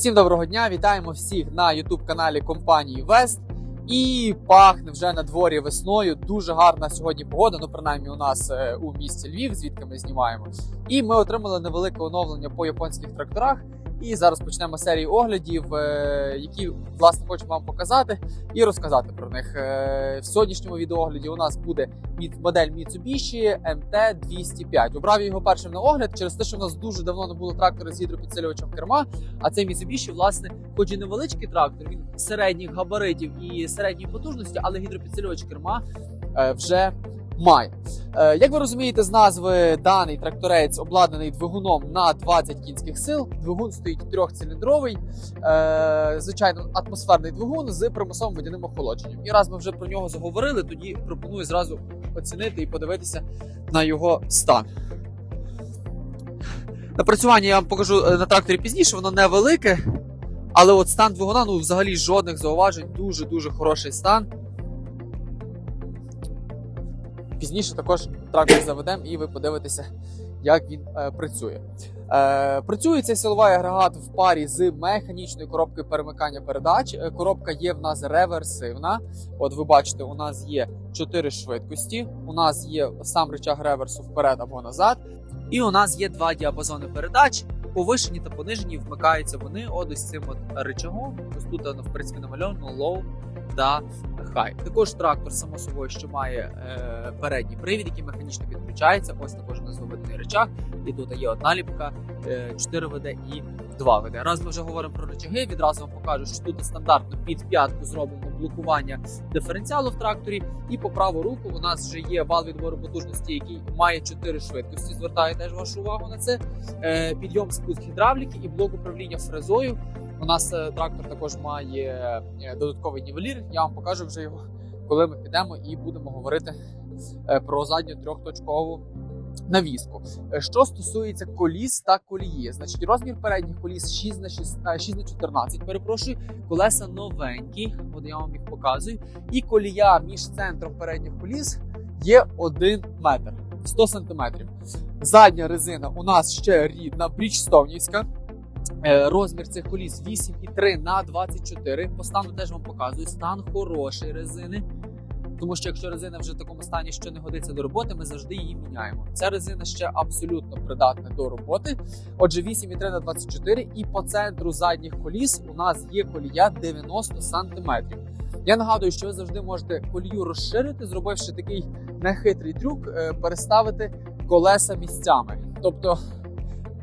Всім доброго дня! Вітаємо всіх на youtube каналі компанії Вест. І пахне вже на дворі весною. Дуже гарна сьогодні погода. Ну, принаймні, у нас е, у місті Львів, звідки ми знімаємо. І ми отримали невелике оновлення по японських тракторах. І зараз почнемо серію оглядів, е, які власне хочу вам показати і розказати про них. Е, В сьогоднішньому відеоогляді у нас буде модель Mitsubishi MT-205. Обрав його першим на огляд через те, що в нас дуже давно не було трактора з гідропідсилювачем керма. А цей Mitsubishi, власне, хоч і невеличкий трактор, він середніх габаритів і середньої потужності, але гідропідсилювач керма е, вже має. Е, Як ви розумієте, з назви даний тракторець обладнаний двигуном на 20 кінських сил. Двигун стоїть трьохциліндровий, е, звичайно, атмосферний двигун з примусовим водяним охолодженням. І раз ми вже про нього заговорили, тоді пропоную зразу оцінити і подивитися на його стан. Напрацювання я вам покажу е, на тракторі пізніше, воно невелике. Але от стан двигуна, ну взагалі жодних зауважень, дуже-дуже хороший стан. Пізніше також трактор заведемо і ви подивитеся, як він е, працює. Е, працює цей силовий агрегат в парі з механічною коробкою перемикання передач. Е, Коробка є в нас реверсивна. От ви бачите, у нас є 4 швидкості, у нас є сам рычаг реверсу вперед або назад. І у нас є два діапазони передач. Повишені та понижені вмикаються вони от ось цим от рычагом. Ось тут в принципі намальовано low та high. Також трактор, само собою, що має е, передній привід, який механічно підключається. Ось також у нас виведений рычаг. І тут є одна ліпка, е, 4 ВД і 2 ВД. Раз ми вже говоримо про рычаги, відразу вам покажу, що тут стандартно під п'ятку зроблено блокування диференціалу в тракторі. І по праву руку у нас вже є вал відбору потужності, який має 4 швидкості. Звертаю теж вашу увагу на це. Е, підйом спуск гідравліки і блок управління фрезою. У нас е, трактор також має е, додатковий нівелір. Я вам покажу вже його, коли ми підемо і будемо говорити е, про задню трьохточкову навіску. Що стосується коліс та колії, значить розмір передніх коліс 6 на 6, 6 на 14, перепрошую, колеса новенькі, от я вам їх показую. І колія між центром передніх коліс є 1 метр 100 сантиметрів. Задня резина у нас ще рідна, брічстовнівська. Е, Розмір цих коліс 8,3 на 24. По стану теж вам показую. Стан хороший резини. Тому що якщо резина вже в такому стані, що не годиться до роботи, ми завжди її міняємо. Ця резина ще абсолютно придатна до роботи. Отже, 8,3 на 24 і по центру задніх коліс у нас є колія 90 см. Я нагадую, що ви завжди можете колію розширити, зробивши такий нехитрий трюк, е, переставити колеса місцями. Тобто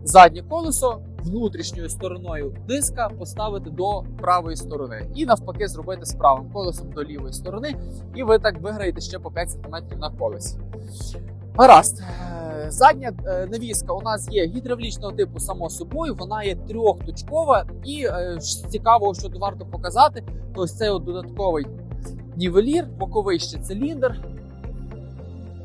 заднє колесо внутрішньою стороною диска поставити до правої сторони, і навпаки, зробити з правим колесом до лівої сторони, і ви так виграєте ще по 5 см на колесі. Гаразд, Е, задня е, навіска у нас є гідравлічного типу, само собою. Вона є трьохточкова, і е, цікавого, що варто показати, то ось цей от додатковий нівелір, боковий ще циліндр.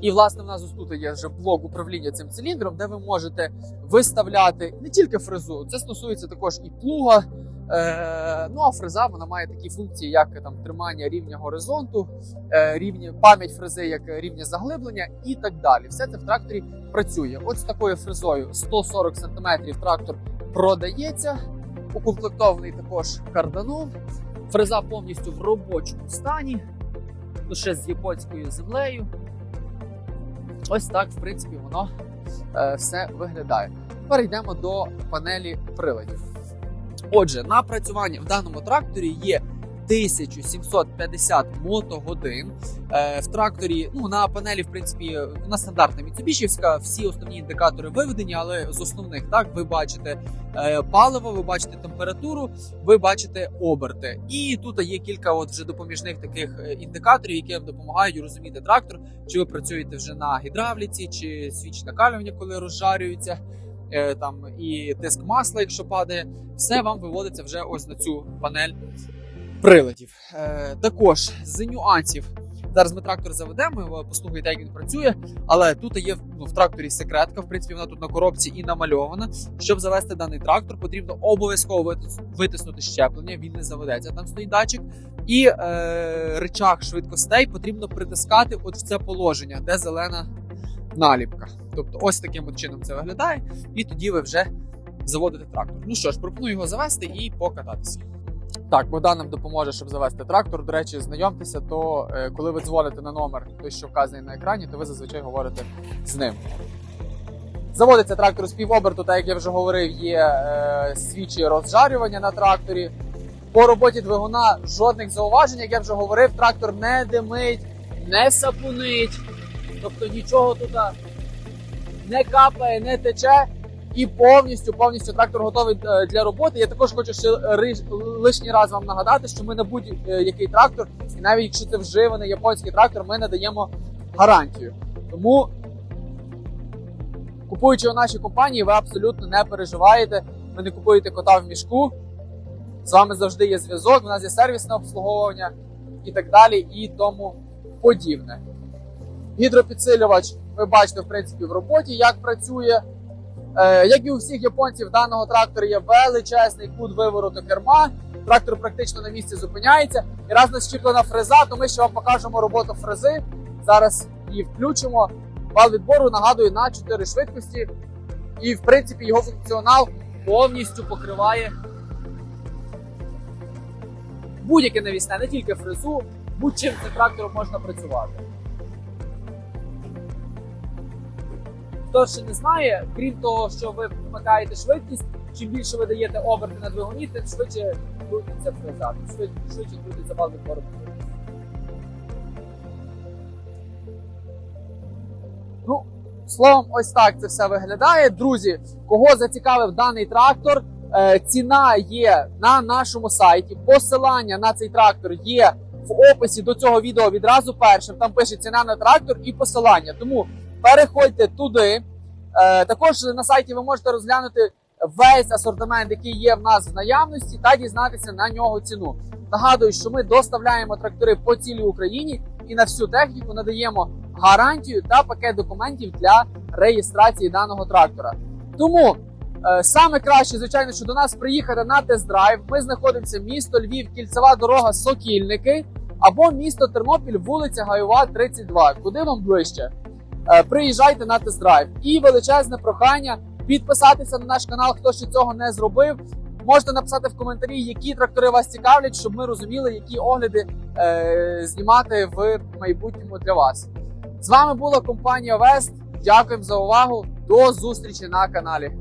І, власне, в нас тут є вже блок управління цим циліндром, де ви можете виставляти не тільки фрезу, це стосується також і плуга. Е, ну а фреза вона має такі функції, як там тримання рівня горизонту, е, рівня пам'ять фрези, як рівня заглиблення і так далі. Все це в тракторі працює. От з такою фрезою 140 см трактор продається, укомплектований також карданом. Фреза повністю в робочому стані, ще з японською землею. Ось так, в принципі, воно е, все виглядає. Тепер йдемо до панелі приладів. Отже, на працювання в даному тракторі є 1750 мотогодин. Е, в тракторі, ну на панелі, в принципі, вона стандартна Mitsubishi, всі основні індикатори виведені, але з основних так ви бачите е, паливо, ви бачите температуру, ви бачите оберти. І тут є кілька от вже допоміжних таких е, індикаторів, які вам допомагають розуміти трактор, чи ви працюєте вже на гідравліці, чи свіч накалювання, коли розжарюється. е, Там і тиск масла, якщо падає, все вам виводиться вже ось на цю панель приладів. Е, також з нюансів. Зараз ми трактор заведемо, ви послухайте, як він працює. Але тут є ну, в тракторі секретка. В принципі, вона тут на коробці і намальована. Щоб завести даний трактор, потрібно обов'язково витиснути щеплення. Він не заведеться. Там стоїть датчик. І е, рычаг швидкостей потрібно притискати от в це положення, де зелена наліпка. Тобто, ось таким от чином це виглядає. І тоді ви вже заводити трактор. Ну що ж, пропоную його завести і покататися. Так, Богдан нам допоможе, щоб завести трактор. До речі, знайомтеся, то е, коли ви дзвоните на номер, той, що вказаний на екрані, то ви зазвичай говорите з ним. Заводиться трактор з півоберту, так як я вже говорив, є е, свічі розжарювання на тракторі. По роботі двигуна жодних зауважень, як я вже говорив, трактор не димить, не сапунить, тобто нічого тут не капає, не тече. І повністю, повністю трактор готовий е, для роботи. Я також хочу ще лишній раз вам нагадати, що ми на будь-який трактор, і навіть якщо це вживаний японський трактор, ми надаємо гарантію. Тому, купуючи у нашій компанії, ви абсолютно не переживаєте. Ви не купуєте кота в мішку. З вами завжди є зв'язок, у нас є сервісне обслуговування і так далі, і тому подібне. Гідропідсилювач, ви бачите, в принципі, в роботі, як працює. Е, як і у всіх японців, даного трактора є величезний кут вивороту керма. Трактор практично на місці зупиняється. І раз у нас щіплена фреза, то ми ще вам покажемо роботу фрези. Зараз її включимо. Вал відбору нагадую на 4 швидкості. І, в принципі, його функціонал повністю покриває будь-яке навісне, не тільки фрезу, будь-чим цим трактором можна працювати. Хто ще не знає, крім того, що ви вмикаєте швидкість, чим більше ви даєте оберти на двигуні, тим швидше крутиться фреза, тим швидше, швидше крутиться вал відбору. Ну, словом, ось так це все виглядає. Друзі, кого зацікавив даний трактор, е, ціна є на нашому сайті. Посилання на цей трактор є в описі до цього відео відразу першим. Там пише ціна на трактор і посилання. Тому переходьте туди. Е, також на сайті ви можете розглянути весь асортимент, який є в нас в наявності, та дізнатися на нього ціну. Нагадую, що ми доставляємо трактори по цілій Україні і на всю техніку надаємо гарантію та пакет документів для реєстрації даного трактора. Тому е, саме краще, звичайно, що до нас приїхати на тест-драйв. Ми знаходимося місто Львів, кільцева дорога Сокільники або місто Тернопіль, вулиця Гайова, 32. Куди вам ближче? Е, приїжджайте на тест-драйв. І величезне прохання підписатися на наш канал, хто ще цього не зробив. Можете написати в коментарі, які трактори вас цікавлять, щоб ми розуміли, які огляди е, знімати в майбутньому для вас. З вами була компанія Вест. Дякуємо за увагу. До зустрічі на каналі.